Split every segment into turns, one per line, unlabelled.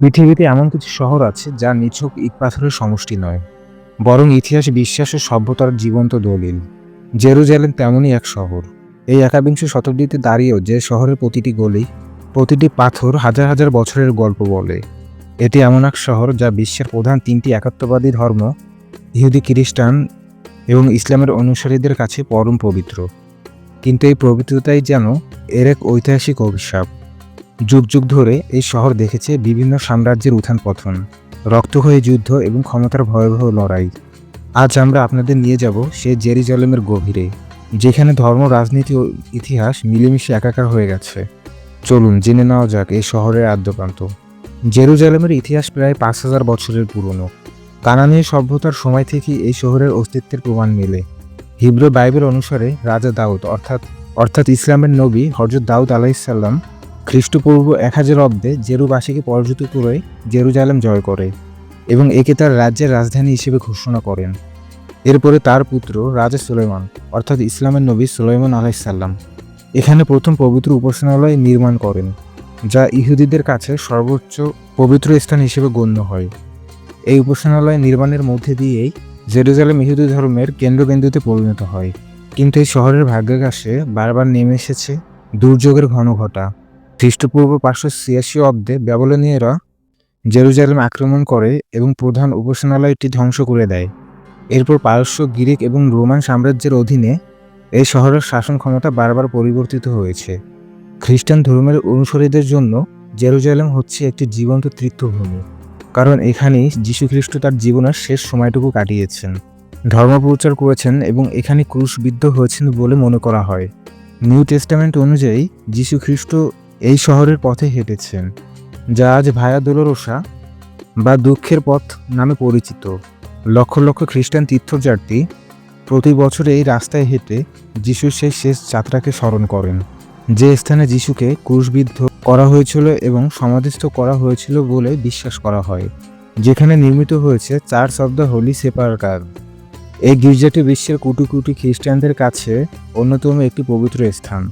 পৃথিবীতে এমন কিছু শহর আছে যা নিছক ইট পাথরের সমষ্টি নয়, বরং ইতিহাস বিশ্বাস ও সভ্যতার জীবন্ত দলিল। জেরুজালেম তেমনই এক শহর। এই একাবিংশ শতাব্দীতে দাঁড়িয়েও যে শহরের প্রতিটি গলি, প্রতিটি পাথর হাজার হাজার বছরের গল্প বলে। এটি এমন এক শহর যা বিশ্বের প্রধান তিনটি একাত্মবাদী ধর্ম, ইহুদি খ্রিস্টান এবং ইসলামের অনুসারীদের কাছে পরম পবিত্র। কিন্তু এই পবিত্রতাই যেন এর এক ঐতিহাসিক অভিশাপ। যুগ যুগ ধরে এই শহর দেখেছে বিভিন্ন সাম্রাজ্যের উত্থান পতন রক্তক্ষয়ী যুদ্ধ এবং ক্ষমতার ভয়াবহ লড়াই। আজ আমরা আপনাদের নিয়ে যাব সে জেরুজালেমের গভীরে, যেখানে ধর্ম, রাজনীতি ও ইতিহাস মিলেমিশে একাকার হয়ে গেছে। চলুন জেনে নেওয়া যাক এই শহরের আদ্যপ্রান্ত। জেরুজালেমের ইতিহাস প্রায় পাঁচ হাজার বছরের পুরনো। কানানীয় সভ্যতার সময় থেকেই এই শহরের অস্তিত্বের প্রমাণ মেলে। হিব্রু বাইবেল অনুসারে রাজা দাউদ, অর্থাৎ অর্থাৎ ইসলামের নবী হজরত দাউদ আলাইসাল্লাম খ্রিস্টপূর্ব এক হাজার অব্দে জেরুবাসীকে পরাজিত করে জেরুজালেম জয় করে এবং একে তার রাজ্যের রাজধানী হিসেবে ঘোষণা করেন। এরপরে তার পুত্র রাজা সুলেমান অর্থাৎ ইসলামের নবী সুলাইমান আলাইসাল্লাম এখানে প্রথম পবিত্র উপাসনালয় নির্মাণ করেন, যা ইহুদিদের কাছে সর্বোচ্চ পবিত্র স্থান হিসেবে গণ্য হয়। এই উপাসনালয় নির্মাণের মধ্যে দিয়েই জেরুজালেম ইহুদি ধর্মের কেন্দ্রবিন্দুতে পরিণত হয়। কিন্তু এই শহরের ভাগ্যাকাশে বারবার নেমে এসেছে দুর্যোগের ঘন ঘটা। খ্রিস্টপূর্ব পাঁচশো ছিয়াশি অব্দে ব্যাবলনীয়রা জেরুজালেম আক্রমণ করে এবং প্রধান উপাসনালয়টি ধ্বংস করে দেয়। এরপর পারস্য, গ্রিক এবং রোমান সাম্রাজ্যের অধীনে এই শহরের শাসন ক্ষমতা বারবার পরিবর্তিত হয়েছে। খ্রিস্টান ধর্মের অনুসারীদের জন্য জেরুজালেম হচ্ছে একটি জীবন্ত তীর্থভূমি, কারণ এখানেই যীশুখ্রিস্ট তার জীবনের শেষ সময়টুকু কাটিয়েছেন। ধর্মপ্রচার করেছেন এবং এখানে ক্রুশবিদ্ধ হয়েছেন বলে মনে করা হয়। নিউ টেস্টামেন্ট অনুযায়ী যীশু খ্রিস্ট এই শহরের পথে হেঁটেছেন, যা আজ ভায়া দোলরোসা বা দুঃখের পথ নামে পরিচিত। লক্ষ লক্ষ খ্রিস্টান তীর্থযাত্রী প্রতি বছর এই রাস্তায় হেঁটে যিশুর সেই শেষ যাত্রাকে স্মরণ করেন। যে স্থানে যিশুকে ক্রুশবিদ্ধ করা হয়েছিল এবং সমাধিস্থ করা হয়েছিল বলে বিশ্বাস করা হয়, যেখানে নির্মিত হয়েছে church of the holy sepulchre এই গির্জাটি বিশ্বের কোটি কোটি খ্রিস্টানদের কাছে অন্যতম একটি পবিত্র স্থান।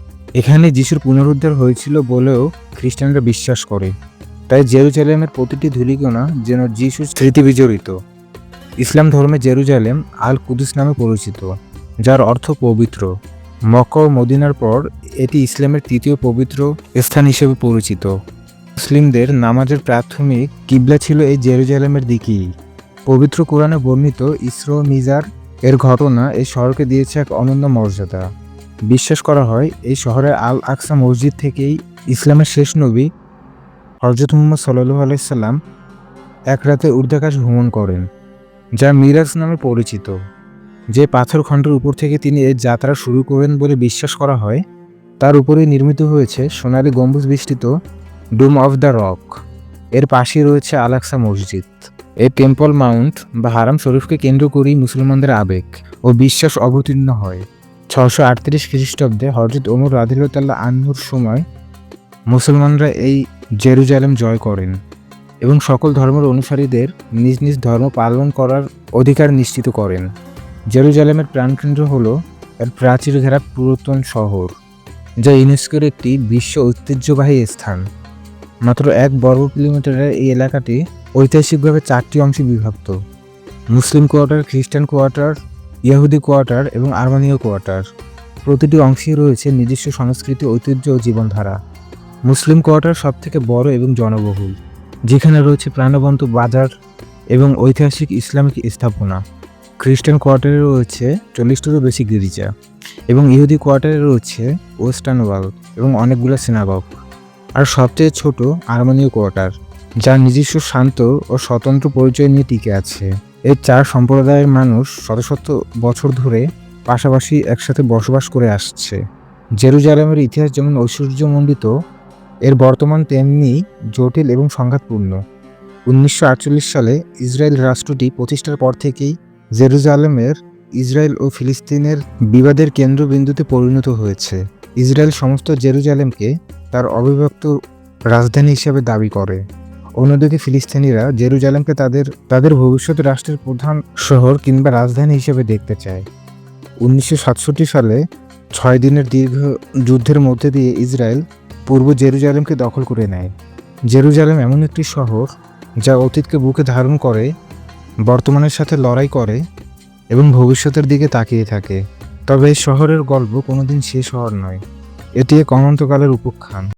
এখানে যিশুর পুনরুদ্ধার হয়েছিল বলেও খ্রিস্টানরা বিশ্বাস করে। তাই জেরুজালেমের প্রতিটি ধূলিকণা যেন যিশুর স্মৃতি বিজড়িত। ইসলাম ধর্মে জেরুজালেম আল কুদুস নামে পরিচিত, যার অর্থ পবিত্র। মক্কা ও মদিনার পর এটি ইসলামের তৃতীয় পবিত্র স্থান হিসেবে পরিচিত। মুসলিমদের নামাজের প্রাথমিক কিবলা ছিল এই জেরুজালেমের দিকেই। পবিত্র কোরআনে বর্ণিত ইসরো মিজার এর ঘটনা এই শহরকে দিয়েছে এক অনন্য মর্যাদা। বিশ্বাস করা হয়, এই শহরের আল আকসা মসজিদ থেকেই ইসলামের শেষ নবী হজরত মুহম্মদ সাল্লু আলাইসাল্লাম এক রাতে ঊর্ধ্বাকাশ ভ্রমণ করেন, যা মিরাজ নামে পরিচিত। যে পাথর খণ্ডের উপর থেকে তিনি এর যাত্রা শুরু করেন বলে বিশ্বাস করা হয়, তার উপরেই নির্মিত হয়েছে সোনালি গম্বুজ বিস্তৃত ডুম অফ দ্য রক। এর পাশেই রয়েছে আলাক্সা মসজিদ। এই টেম্পল মাউন্ট বা হারাম শরীফকে কেন্দ্র করেই মুসলমানদের আবেগ ও বিশ্বাস অবতীর্ণ হয়। ছশো আটত্রিশ খ্রিস্টাব্দে হজরত ওমর রাদিল্লাহ আনহুর সময় মুসলমানরা এই জেরুজালেম জয় করেন এবং সকল ধর্মের অনুসারীদের নিজ নিজ ধর্ম পালন করার অধিকার নিশ্চিত করেন। জেরুজালেমের প্রাণকেন্দ্র হল এর প্রাচীর ঘেরা পুরাতন শহর, যা ইউনেস্কোর একটি বিশ্ব ঐতিহ্যবাহী স্থান। মাত্র এক বর্গ কিলোমিটারের এই এলাকাটি ঐতিহাসিকভাবে চারটি অংশে বিভক্ত। মুসলিম কোয়ার্টার, খ্রিস্টান কোয়ার্টার ইয়াহুদি কোয়ার্টার এবং আর্মানীয় কোয়ার্টার। প্রতিটি অংশেই রয়েছে নিজস্ব সংস্কৃতি, ঐতিহ্য ও জীবনধারা। মুসলিম কোয়ার্টার সবথেকে বড় এবং জনবহুল, যেখানে রয়েছে প্রাণবন্ত বাজার এবং ঐতিহাসিক ইসলামিক স্থাপনা। খ্রিস্টান কোয়ার্টারে রয়েছে চল্লিশটিরও বেশি গির্জা এবং ইহুদি কোয়ার্টারে রয়েছে ওয়েস্টার্ন ওয়াল এবং অনেকগুলো সিনাগগ। আর সবচেয়ে ছোট আর্মানীয় কোয়ার্টার যা নিজস্ব শান্ত ও স্বতন্ত্র পরিচয় নিয়ে টিকে আছে। এই চার সম্প্রদায়ের মানুষ শত শত বছর ধরে পাশাপাশি একসাথে বসবাস করে আসছে। জেরুজালেমের ইতিহাস যেমন ঐশ্বর্যমণ্ডিত, এর বর্তমান তেমনি জটিল এবং সংঘাতপূর্ণ। উনিশশো আটচল্লিশ সালে ইসরায়েল রাষ্ট্রটি প্রতিষ্ঠার পর থেকেই জেরুজালেমের ইসরায়েল ও ফিলিস্তিনের বিবাদের কেন্দ্রবিন্দুতে পরিণত হয়েছে। ইসরায়েল সমস্ত জেরুজালেমকে তার অবিভক্ত রাজধানী হিসেবে দাবি করে। অন্যদিকে ফিলিস্তিনিরা জেরুজালেমকে তাদের তাদের ভবিষ্যৎ রাষ্ট্রের প্রধান শহর কিংবা রাজধানী হিসেবে দেখতে চায়। উনিশশো সাতষট্টি সালে ছয় দিনের দীর্ঘ যুদ্ধের মধ্যে দিয়ে ইসরায়েল পূর্ব জেরুজালেমকে দখল করে নেয়। জেরুজালেম এমন একটি শহর যা অতীতকে বুকে ধারণ করে, বর্তমানের সাথে লড়াই করে এবং ভবিষ্যতের দিকে তাকিয়ে থাকে। তবে এই শহরের গল্প কোনোদিন শেষ হওয়ার নয়। এটি এক অনন্তকালের উপখ্যান।